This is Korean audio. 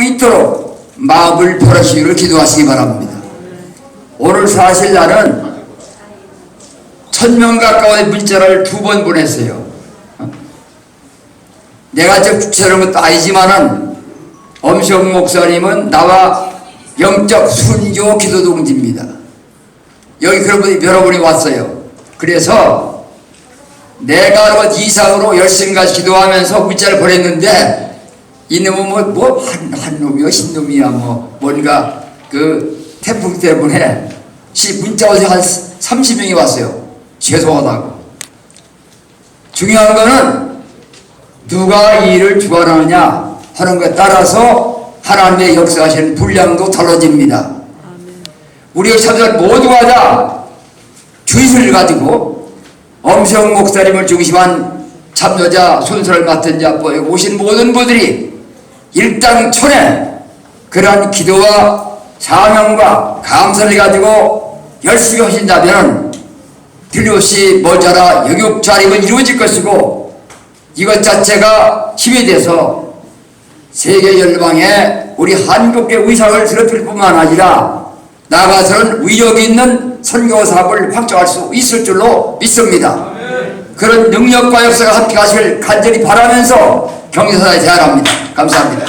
있도록 마음을 풀어주기를 기도하시기 바랍니다. 오늘 사실 나는 천명 가까운 문자를 두 번 보냈어요. 내가 저 주체하는 것도 아니지만은 엄성 목사님은 나와 영적 순교 기도 동지입니다. 여기 그런 분이 여러 분이 왔어요. 그래서 내가 그 이상으로 열심히 같이 기도하면서 문자를 보냈는데 이놈은 뭐, 뭐, 한, 한 놈이요, 신 놈이야, 뭐, 뭔가, 그, 태풍 때문에, 시, 문자 오서 한 30명이 왔어요. 죄송하다고. 중요한 거는, 누가 이 일을 주관하느냐 하는 것에 따라서 하나님의 역사하시는 분량도 달라집니다. 우리가 참들 모두가 다 주의를 가지고 엄성 목사님을 중심한 참여자 순서를 맡은 자 뭐, 오신 모든 분들이 일당촌에 그러한 기도와 사명과 감사를 가지고 열심히 하신다면 틀림없이 모자라 영육 자립은 이루어질 것이고 이것 자체가 힘이 돼서 세계 열방에 우리 한국의 의상을 드러필 뿐만 아니라 나아가서는 위력 있는 선교 사업을 확장할 수 있을 줄로 믿습니다. 그런 능력과 역사가 함께 가시길 간절히 바라면서 경제사에 제안합니다. 감사합니다.